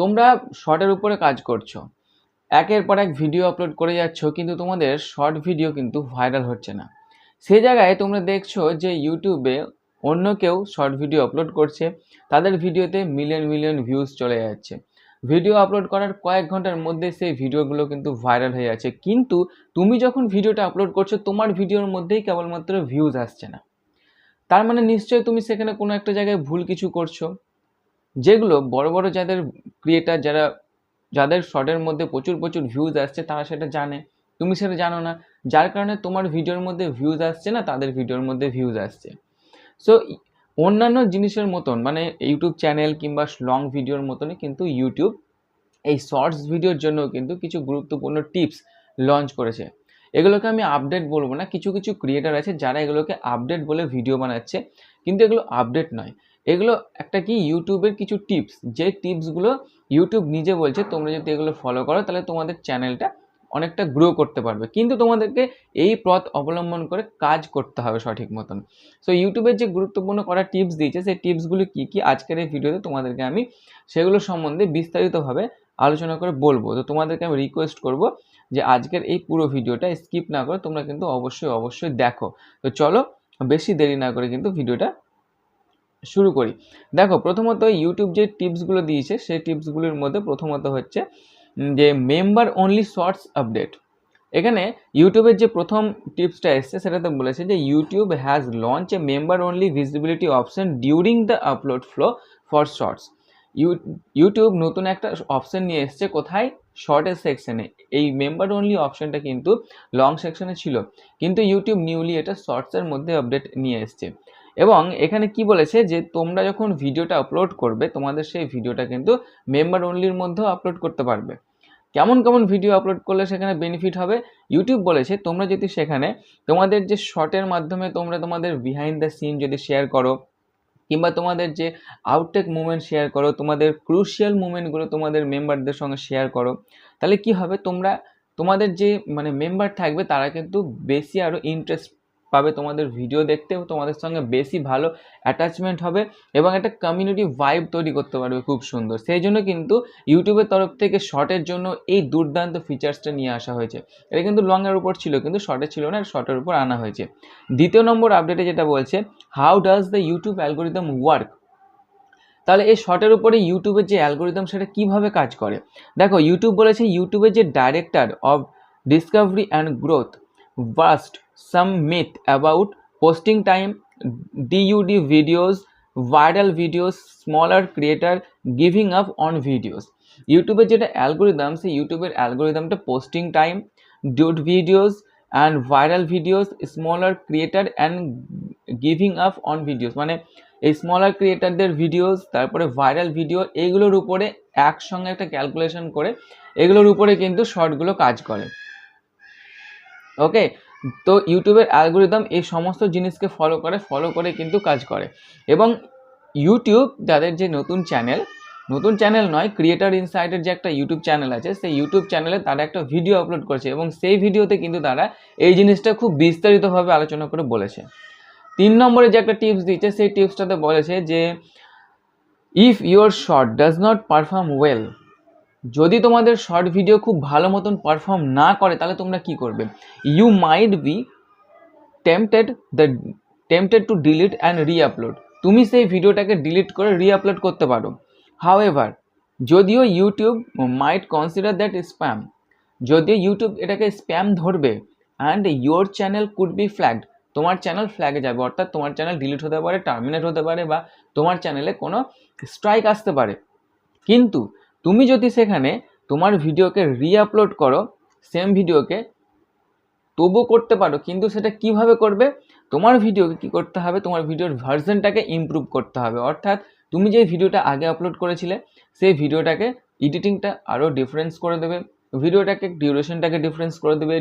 তোমরা শর্টের উপরে কাজ করছ। একের পর এক ভিডিও আপলোড করে যাচ্ছ, কিন্তু তোমাদের শর্ট ভিডিও কিন্তু ভাইরাল হচ্ছে না। সে জায়গায় তোমরা দেখছ যে ইউটিউবে অন্য কেউ শর্ট ভিডিও আপলোড করছে, তাদের ভিডিওতে মিলিয়ন মিলিয়ন ভিউজ চলে যাচ্ছে। ভিডিও আপলোড করার কয়েক ঘণ্টার মধ্যে সেই ভিডিওগুলো কিন্তু ভাইরাল হয়ে যাচ্ছে। কিন্তু তুমি যখন ভিডিওটা আপলোড করছ, তোমার ভিডিওর মধ্যেই কেবলমাত্র ভিউজ আসছে না। তার মানে নিশ্চয়ই তুমি সেখানে কোনো একটা জায়গায় ভুল কিছু করছ। যেগুলো বড় বড় যাদের ক্রিয়েটার যারা, যাদের শর্টের মধ্যে প্রচুর প্রচুর ভিউজ আসছে, তারা সেটা জানে। তুমি সেটা জানো না। যার কারণে তোমার ভিডিওর মধ্যে ভিউজ আসছে না, তাদের ভিডিওর মধ্যে ভিউজ আসছে। সো অন্যান্য জিনিসের মতন মানে ইউটিউব চ্যানেল কিংবা লং ভিডিওর মতনই কিন্তু ইউটিউব এই শর্টস ভিডিওর জন্য কিন্তু কিছু গুরুত্বপূর্ণ টিপস লঞ্চ করেছে। এগুলোকে আমি আপডেট বলব না, কিছু কিছু ক্রিয়েটার আছে যারা এগুলোকে আপডেট বলে ভিডিও বানাচ্ছে, কিন্তু এগুলো আপডেট নয়। এগুলো একটা কি ইউটিউবের কিছু টিপস, যে টিপসগুলো ইউটিউব নিজে বলছে, তোমরা যদি এগুলো ফলো করো, তাহলে তোমাদের চ্যানেলটা অনেকটা গ্রো করতে পারবে। কিন্তু তোমাদেরকে এই পথ অবলম্বন করে কাজ করতে হবে সঠিক মতন। সো ইউটিউবের যে গুরুত্বপূর্ণ করা টিপস দিয়েছে, সেই টিপসগুলো কী কী আজকের এই ভিডিওতে তোমাদেরকে আমি সেগুলো সম্বন্ধে বিস্তারিতভাবে আলোচনা করে বলব। তো তোমাদেরকে আমি রিকোয়েস্ট করব যে আজকের এই পুরো ভিডিওটা স্কিপ না করে তোমরা কিন্তু অবশ্যই অবশ্যই দেখো। তো চলো, বেশি দেরি না করে কিন্তু ভিডিওটা শুরু করি। দেখো, প্রথমত ইউটিউব যে টিপসগুলো দিয়েছে, সেই টিপসগুলির মধ্যে প্রথমত হচ্ছে যে মেম্বার অনলি শর্টস আপডেট এখানে ইউটিউবের যে প্রথম টিপসটা এসছে, সেটাতে বলেছে যে YouTube has launch a member only visibility option during the upload flow for shorts YouTube নতুন একটা অপশন নিয়ে এসছে, কোথায়? শর্টের সেকশনে এই মেম্বার অনলি অপশনটা কিন্তু লং সেকশনে ছিল। কিন্তু ইউটিউব নিউলি এটা শর্টসের মধ্যে আপডেট নিয়ে এসছে। এবং এখানে কি বলেছে যে তোমরা যখন ভিডিওটা আপলোড করবে, তোমাদের সেই ভিডিওটা কিন্তু মেম্বার অনলির মধ্যেও আপলোড করতে পারবে। কেমন কেমন ভিডিও আপলোড করলে সেখানে বেনিফিট হবে? ইউটিউব বলেছে, তোমরা যদি সেখানে তোমাদের যে শর্টের মাধ্যমে তোমরা তোমাদের বিহাইন্ড দ্য সিন যদি শেয়ার করো, কিংবা তোমাদের যে আউটটেক মুমেন্ট শেয়ার করো, তোমাদের ক্রুশিয়াল মুমেন্টগুলো তোমাদের মেম্বারদের সঙ্গে শেয়ার করো, তাহলে কি হবে? তোমরা তোমাদের যে মানে মেম্বার থাকবে, তারা কিন্তু বেশি আরও ইন্টারেস্ট পাবে তোমাদের ভিডিও দেখতে, তোমাদের সঙ্গে বেশি ভালো অ্যাটাচমেন্ট হবে এবং একটা কমিউনিটি ভাইব তৈরি করতে পারবে খুব সুন্দর। সেই জন্য কিন্তু ইউটিউবের তরফ থেকে শর্টের জন্য এই দুর্দান্ত ফিচার্সটা নিয়ে আসা হয়েছে। এটা কিন্তু লংয়ের উপর ছিল, কিন্তু শর্টে ছিল না শর্টের উপর আনা হয়েছে। দ্বিতীয় নম্বর আপডেটে যেটা বলছে how does the YouTube algorithm work তাহলে এই শর্টের উপরে ইউটিউবের যে অ্যালগোরিদম সেটা কীভাবে কাজ করে? দেখো ইউটিউব বলেছে ইউটিউবের যে director of discovery and growth bust some myth about posting time dud videos, viral videos, smaller creator giving up on videos. ইউটিউবের যেটা অ্যালগোরিদম সেই ইউটিউবের অ্যালগোরিদমটা posting time dud videos and viral videos smaller creator and giving up on videos মানে এই smaller ক্রিয়েটারদের videos তারপরে viral video এইগুলোর উপরে একসঙ্গে একটা ক্যালকুলেশন করে, এগুলোর উপরে কিন্তু শর্টগুলো কাজ করে। ওকে তো ইউটিউবের অ্যালগোরিদম এই সমস্ত জিনিসকে ফলো করে ফলো করে কিন্তু কাজ করে। এবং ইউটিউব যাদের যে নতুন চ্যানেল নতুন চ্যানেল নয় ক্রিয়েটার ইনসাইটের যে একটা ইউটিউব চ্যানেল আছে, সেই ইউটিউব চ্যানেলে তারা একটা ভিডিও আপলোড করছে এবং সেই ভিডিওতে কিন্তু তারা এই জিনিসটা খুব বিস্তারিতভাবে আলোচনা করে বলেছে। তিন নম্বরে যে একটা টিপস দিচ্ছে সেই টিপসটাতে বলেছে যে if your short does not perform well যদি তোমাদের শর্ট ভিডিও খুব ভালো মতন পারফর্ম না করে, তাহলে তোমরা কি করবে? You might be tempted the tempted to delete and re upload তুমি সেই ভিডিওটাকে ডিলিট করে রি আপলোড করতে পারো। হাউ এভার যদিও YouTube might consider that spam যদিও ইউটিউব এটাকে স্প্যাম ধরবে and your channel could be flagged তোমার চ্যানেল ফ্ল্যাগে যাবে, অর্থাৎ তোমার চ্যানেল ডিলিট হতে পারে টার্মিনেট হতে পারে, বা তোমার চ্যানেলে কোনো স্ট্রাইক আসতে পারে। কিন্তু তুমি যদি সেখানে তোমার ভিডিওকে রিআপলোড করো সেম ভিডিওকে তবু করতে পারো। কিন্তু সেটা কীভাবে করবে? তোমার ভিডিওকে কি করতে হবে? তোমার ভিডিওর ভার্সনটাকে ইমপ্রুভ করতে হবে। অর্থাৎ তুমি যে ভিডিওটা আগে আপলোড করেছিলে, সেই ভিডিওটাকে এডিটিংটা আরও ডিফারেন্স করে দেবে। ভিডিওটাকে ডিউরেশনটাকে ডিফারেন্স করে দেবে।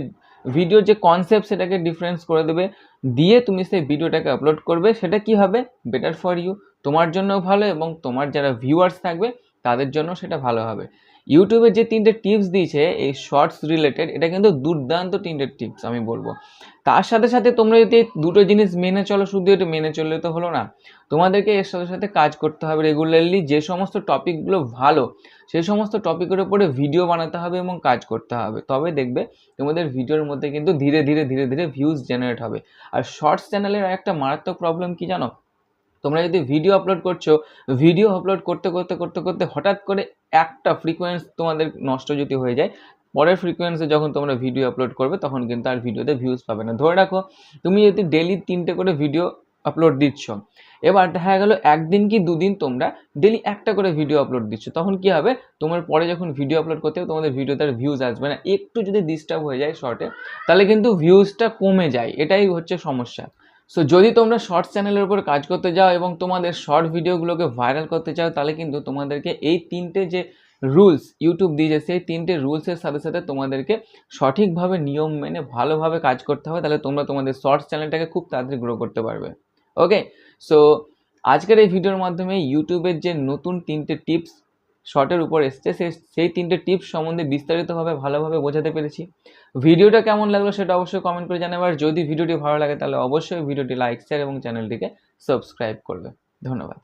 ভিডিওর যে কনসেপ্ট সেটাকে ডিফারেন্স করে দেবে। দিয়ে তুমি সেই ভিডিওটাকে আপলোড করবে। সেটা কি হবে বেটার ফর ইউ তোমার জন্যও ভালো এবং তোমার যারা ভিউয়ার্স থাকবে তাদের জন্য সেটা ভালো হবে। ইউটিউবে যে তিনটে টিপস দিয়েছে, এই শর্টস রিলেটেড এটা কিন্তু দুর্দান্ত তিনটে টিপস আমি বলব। তার সাথে সাথে তোমরা যদি দুটো জিনিস মেনে চলো, শুধু এটা মেনে চললে তো হলো না। তোমাদেরকে এর সাথে সাথে কাজ করতে হবে রেগুলারলি যে সমস্ত টপিকগুলো ভালো, সেই সমস্ত টপিকের উপরে ভিডিও বানাতে হবে এবং কাজ করতে হবে। তবে দেখবে তোমাদের ভিডিওর মধ্যে কিন্তু ধীরে ধীরে ধীরে ধীরে ভিউজ জেনারেট হবে। আর শর্টস চ্যানেলের একটা মারাত্মক প্রবলেম কি জানো? তোমরা যদি ভিডিও আপলোড করছ ভিডিও আপলোড করতে করতে করতে করতে হঠাৎ করে একটা ফ্রিকোয়েন্স তোমাদের নষ্ট যদি হয়ে যায়, পরের ফ্রিকোয়েন্সে যখন তোমরা ভিডিও আপলোড করবে, তখন কিন্তু আর ভিডিওতে ভিউজ পাবে না। ধরে রাখো, তুমি যদি ডেলি তিনটে করে ভিডিও আপলোড দিচ্ছ, এবার দেখা গেলো একদিন কি দুদিন তোমরা ডেলি একটা করে ভিডিও আপলোড দিচ্ছ, তখন কি হবে? তোমার পরে যখন ভিডিও আপলোড করতে হবে, তোমাদের ভিডিওতে আর ভিউজ আসবে না। একটু যদি ডিস্টার্ব হয়ে যায় শর্টে তাহলে কিন্তু ভিউজটা কমে যায়। এটাই হচ্ছে সমস্যা। সো যদি তোমরা শর্টস চ্যানেলের উপর কাজ করতে যাও এবং তোমাদের শর্ট ভিডিওগুলোকে ভাইরাল করতে চাও, তাহলে কিন্তু তোমাদেরকে এই তিনটে যে রুলস ইউটিউব দিয়েছে সেই তিনটে রুলসের সাথে সাথে তোমাদেরকে সঠিকভাবে নিয়ম মেনে ভালোভাবে কাজ করতে হবে, তাহলে তোমরা তোমাদের শর্টস চ্যানেলটাকে খুব তাড়াতাড়ি গ্রো করতে পারবে। ওকে সো আজকের এই ভিডিওর মাধ্যমে ইউটিউবের যে নতুন তিনটে টিপস শর্টের উপর এসছে। সে, সেই তিনটে টিপস সম্বন্ধে বিস্তারিতভাবে, ভালোভাবে বোঝাতে পেরেছি। ভিডিওটা কেমন লাগল সেটা অবশ্যই কমেন্ট করে জানাবে। আর যদি ভিডিওটি ভালো লাগে তাহলে অবশ্যই ভিডিওটি লাইক শেয়ার এবং চ্যানেলটিকে সাবস্ক্রাইব করবে। ধন্যবাদ।